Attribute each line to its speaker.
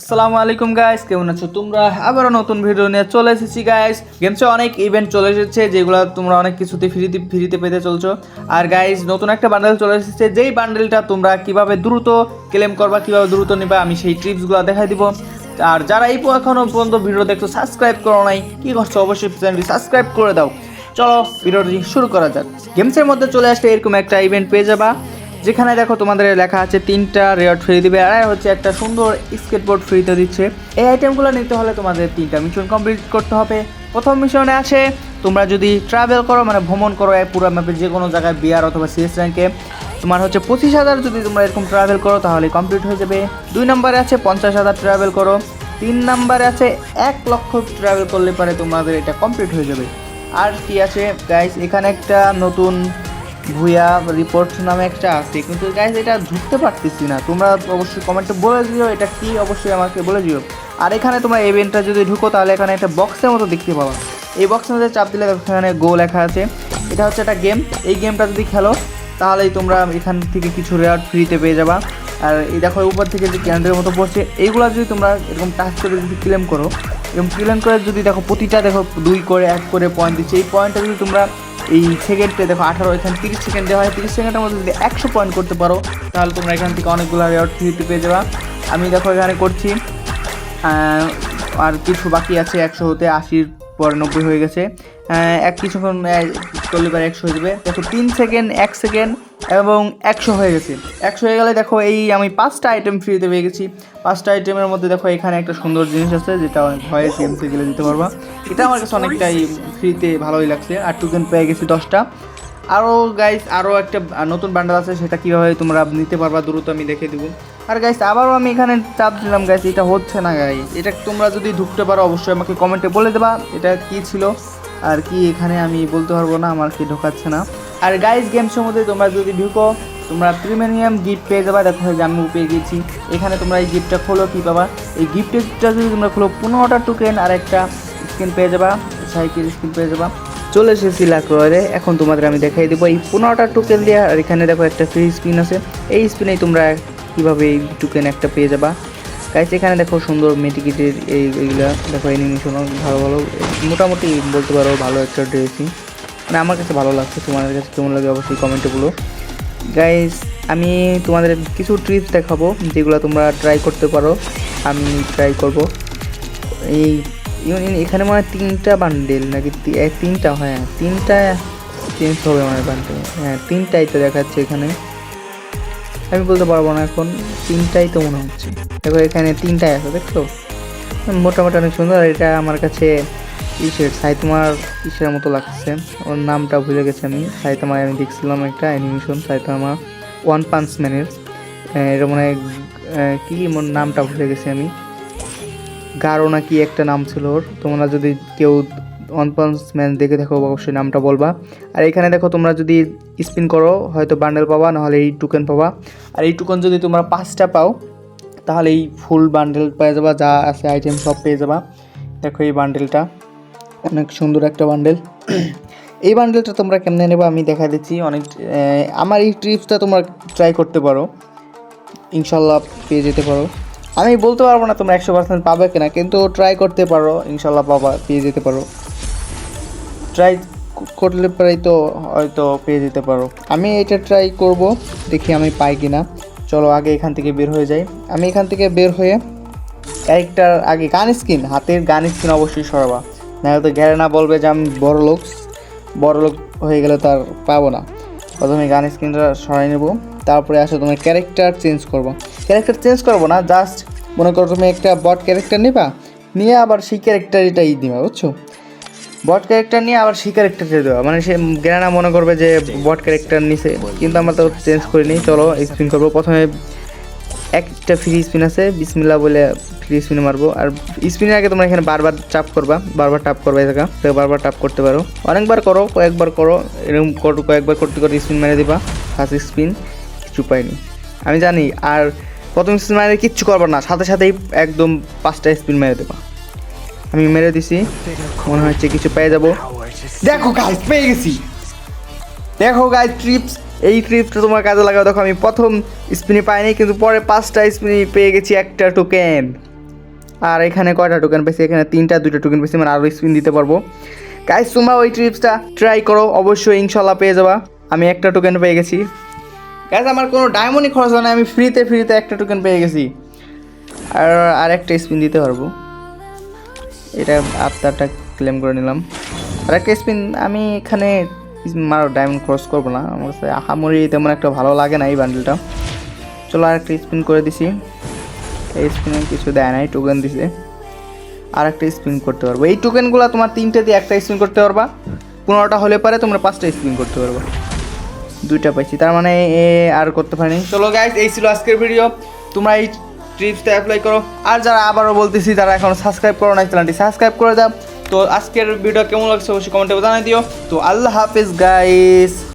Speaker 1: আসসালামু আলাইকুম গাইস কেমন আছো তোমরা? আবারও নতুন ভিডিও নিয়ে চলে এসেছি গাইস গেমসে অনেক ইভেন্ট চলে এসেছে, যেগুলো তোমরা অনেক কিছুতে ফ্রিতে ফ্রিতে পেতে চলছো। আর গাইস নতুন একটা বান্ডেল চলে এসেছে। যেই বান্ডেলটা তোমরা কীভাবে দ্রুত ক্লেম করবা, কীভাবে দ্রুত নিবা, আমি সেই টিপসগুলো দেখাই দিব। আর, যারা এই প- এখনও পর্যন্ত ভিডিও দেখছ সাবস্ক্রাইব করো নাই, কি করছ অবশ্যই চ্যানেলটি সাবস্ক্রাইব করে দাও। চলো ভিডিওটি শুরু করা যাক। গেমসের মধ্যে চলে আসলে এরকম একটা ইভেন্ট পেয়ে যাবা। যেখানে দেখো তোমাদের লেখা আছে তিনটা রেয়ার্ড ফ্রি দিবে, আর হচ্ছে একটা সুন্দর স্কেটবোর্ড ফ্রিতে দিচ্ছে। এই আইটেমগুলো নিতে হলে তোমাদের তিনটা মিশন কমপ্লিট করতে হবে। প্রথম মিশনে আছে তোমরা যদি ট্রাভেল করো মানে ভ্রমণ করো পুরো ম্যাপে যে কোনো জায়গায় বিআর অথবা সিএস র্যাঙ্কে তোমার হচ্ছে পঁচিশ হাজার যদি তোমরা এরকম ট্রাভেল করো, তাহলে কমপ্লিট হয়ে যাবে। দুই নম্বরে আছে পঞ্চাশ হাজার ট্রাভেল করো। তিন নম্বরে আছে এক লক্ষ ট্রাভেল করলে পারে তোমাদের এটা কমপ্লিট হয়ে যাবে। আর কি আছে? গাইস এখানে একটা নতুন ভুয়া রিপোর্ট নামে একটা আছে। কিন্তু গাইজ এটা ঢুকতে পারতেছি না। তোমরা অবশ্যই কমেন্টে বলে দিও, এটা কি? অবশ্যই আমাকে বলে দিও। আর এখানে তোমরা ইভেন্টটা যদি ঢুকো, তাহলে এখানে একটা বক্সের মতো দেখতে পাবা। এই বক্সের মধ্যে চাপ দিলে এখানে গো লেখা আছে। এটা হচ্ছে একটা গেম এই গেমটা যদি খেলো, তাহলেই তোমরা এখান থেকে কিছু রেয়ার ফ্রিতে পেয়ে যাবা। আর এই দেখো উপর থেকে যে ক্যান্ডেলের মতো পড়ছে, এইগুলো যদি তোমরা এরকম টাচ করে যদি ক্লেম করো, এরকম ক্লেম করে যদি দেখো, প্রতিটা দেখো দুই করে, এক করে পয়েন্ট দিচ্ছে। এই পয়েন্টটা যদি তোমরা এই সেকেন্ডে দেখো আঠারো, এখানে তিরিশ সেকেন্ড দেওয়া হয়। তিরিশ সেকেন্ডের মধ্যে যদি একশো পয়েন্ট করতে পারো, তাহলে তোমরা এখান থেকে অনেকগুলো রেওয়ার্ড ফ্রিতে পেয়ে যাবা। আমি দেখো এখানে করছি আর কিছু বাকি আছে, একশো হতে আশির পরে নব্বই হয়ে গেছে। এক কিছুক্ষণ চল্লিশ পরে একশো হয়ে যাবে। দেখো তিন সেকেন্ড এক সেকেন্ড এবং একশো হয়ে গেছে। একশো হয়ে গেলে দেখো এই আমি পাঁচটা আইটেম ফ্রিতে পেয়ে গেছি। পাঁচটা আইটেমের মধ্যে দেখো এখানে একটা সুন্দর জিনিস আছে, যেটা অনেক ভয়ে গেমসে গেলে দিতে পারবা। এটা আমার কাছে অনেকটাই ফ্রিতে ভালোই লাগছে। আর টুকেন পেয়ে গেছি দশটা। আরও গাইস আরও একটা নতুন বান্ডেল আছে, সেটা কীভাবে তোমরা নিতে পারবা দ্রুত আমি দেখে দেবো। আর গাইস আবারও আমি এখানে চাপ দিলাম গাইস এটা হচ্ছে না গাইস এটা তোমরা যদি ঢুকতে পারো, অবশ্যই আমাকে কমেন্টে বলে দেবা, এটা কি ছিল? আর কি এখানে আমি বলতে পারব না, আমার কি ঢোকাচ্ছে না। আর গাইস গেমসের মধ্যে তোমরা যদি ঢুকো, তোমরা প্রিমিয়াম গিফট পেয়ে যাবা। দেখো যে আমি পেয়ে গেছি। এখানে তোমরা এই গিফটটা খোলো, কী পাবা? এই গিফটটা যদি তোমরা খোলো, পনেরোটা টোকেন আর একটা স্ক্রিন পেয়ে যাবা, সাইকেল স্ক্রিন পেয়ে যাবা। চলে এসেছি লাক্রয়ে এখন তোমাদের আমি দেখাই দেবো এই পনেরোটা টোকেন দিয়ে। আর এখানে দেখো একটা ফ্রি স্পিন আছে। এই স্পিনেই তোমরা কীভাবে এই টোকেন একটা পেয়ে যাবা? গাইস এখানে দেখো সুন্দর মেটিকিটের এই এইগুলা। দেখো অ্যানিমেশন ভালো ভালো। মোটামুটি বলতে পারো ভালো একটা ড্রেসিং মানে আমার কাছে ভালো লাগছে, তোমাদের কাছে কেমন লাগে অবশ্যই কমেন্টে বলো। আমি তোমাদের কিছু ট্রিপস দেখাবো যেগুলো তোমরা ট্রাই করতে পারো, আমি ট্রাই করব। এই এখানে মনে তিনটা বান্ডেল নাকি তিনটা হ্যাঁ তিনটা চেঞ্জ হবে মানে বান্ডেল হ্যাঁ তিনটাই তো দেখাচ্ছে এখানে। আমি বলতে পারব না এখন, তিনটাই তো মনে হচ্ছে। দেখো এখানে তিনটাই আছে, দেখছ? মোটামুটি অনেক সুন্দর এটা আমার কাছে ইসের সাইতমার ইসের মতো লাগছে? ওর নামটা ভুলে গেছি আমি। সাইতামায় আমি দেখছিলাম একটা অ্যানিমেশন সাইতামা ওয়ান পাঞ্চ ম্যানের এটা মনে হয় কি নামটা ভুলে গেছি আমি। গারো না কি একটা নাম ছিল ওর। তোমরা যদি কেউ ওয়ান পাঞ্চ ম্যান দেখে থাকো, অবশ্যই নামটা বলবা। আর এখানে দেখো, তোমরা যদি স্পিন করো, হয়তো বান্ডেল পাবা, নাহলে এই টুকেন পাবা। আর এই টুকেন যদি তোমরা পাঁচটা পাও, তাহলে এই ফুল বান্ডেল পেয়ে যাবা। যা আছে আইটেম সব পেয়ে যাবা। দেখো এই বান্ডেলটা অনেক সুন্দর একটা বান্ডেল এই বান্ডেলটা তোমরা কেমনে নেবে আমি দেখা দিচ্ছি। অনেক আমার এই ট্রিপসটা তোমরা ট্রাই করতে পারো। ইনশাল্লাহ পেয়ে যেতে পারো। আমি বলতে পারব না তোমরা একশো পার্সেন্ট পাবে কিনা, কিন্তু ট্রাই করতে পারো, ইনশাল্লাহ পাবা, পেয়ে যেতে পারো। ট্রাই করলে পরেই তো হয়তো পেয়ে যেতে পারো। আমি এটা ট্রাই করব, দেখি আমি পাই কিনা। চলো আগে এখান থেকে বের হয়ে যাই। আমি এখান থেকে বের হয়ে ক্যারেক্টার আগে গান স্কিন হাতের গান স্কিন অবশ্যই সরাবা। নাহলে তো গ্যারেনা বলবে যে আমি বড় লোক বড় লোক হয়ে গেলে তার পাবো না। প্রথমে গান স্ক্রিনটা সরাই নেব, তারপরে আসো তোমার ক্যারেক্টার চেঞ্জ করব। ক্যারেক্টার চেঞ্জ করব না জাস্ট মনে করো তুমি একটা বট ক্যারেক্টার নিবা, নিয়ে আবার সেই ক্যারেক্টারটাই দিবা, বুঝছ? বট ক্যারেক্টার নিয়ে আবার সেই ক্যারেক্টারটা দেওয়া মানে সে গ্রানা মনে করবে যে বট ক্যারেক্টার নিছে, কিন্তু আমরা তো চেঞ্জ করিনি, চলো স্পিন করব। প্রথমে একটা ফ্রি স্পিন আছে বিসমিল্লা বলে ফ্রি স্পিনে মারবো। আর স্পিনের আগে তোমরা এখানে বারবার চাপ করবা, বারবার টাপ করবা জায়গা তো বারবার টাপ করতে পারো। অনেকবার করো, কয়েকবার করো, এরকম কয়েকবার করতে করতে স্পিন মেরে দিবা। ফার্স্ট স্পিন কিছু পাইনি। আমি জানি, আর প্রথম স্পিন মেরে কিচ্ছু করবা না, সাথে সাথেই একদম পাঁচটা স্পিন মেরে দেবা। আমি মেরে দিছি, মনে হচ্ছে কিছু পেয়ে যাব। দেখো গাইস পেয়ে গেছি। দেখো গাইস ট্রিপস এই ট্রিপটা তোমার কাজে লাগাও। দেখো আমি প্রথম স্পিনে পাইনি, কিন্তু পরে পাঁচটা স্পিনে পেয়ে গেছি একটা টোকেন আর এখানে কয়টা টোকেন পেয়েছি এখানে তিনটা, দুইটা টোকেন পেয়েছি মানে আরও স্পিন দিতে পারব। গাইস তোমরা ওই ট্রিপসটা ট্রাই করো, অবশ্যই ইনশাল্লাহ পেয়ে যাবা। আমি একটা টোকেন পেয়ে গেছি। গাইস আমার কোনো ডায়মন্ডই খরচ হয় না, আমি ফ্রিতে ফ্রিতে একটা টোকেন পেয়ে গেছি। আর আর একটা স্পিন দিতে পারব। এটা আত্মারটা ক্লেম করে নিলাম। আর একটা স্পিন আমি এখানে মারো ডায়মন্ড ক্রস করব না। আমার কাছে আহামরি তেমন একটা ভালো লাগে না এই বান্ডেলটা চলো আর একটা স্পিন করে দিছি। এই স্পিনে কিছু দেয় নাই টোকেন দিছে। আর একটা স্পিন করতে পারব। এই টোকেনগুলো তোমার তিনটে দিয়ে একটা স্পিন করতে পারবা। পনেরোটা হলে পারে তোমরা পাঁচটা স্পিন করতে পারবা। দুইটা পাইছি। তার মানে এ আর করতে পারিনি। চলো গাইজ এই ছিল আজকের ভিডিও তোমরা এই ট্রিপসটা অ্যাপ্লাই করো। আর যারা আবারও বলতেছি তারা এখন সাবস্ক্রাইব করো না চ্যানেলটি সাবস্ক্রাইব করে দাও। তো আজকের ভিডিও কেমন লাগছে অবশ্যই কমেন্টে জানাই দিও। তো আল্লাহ হাফিজ গাইস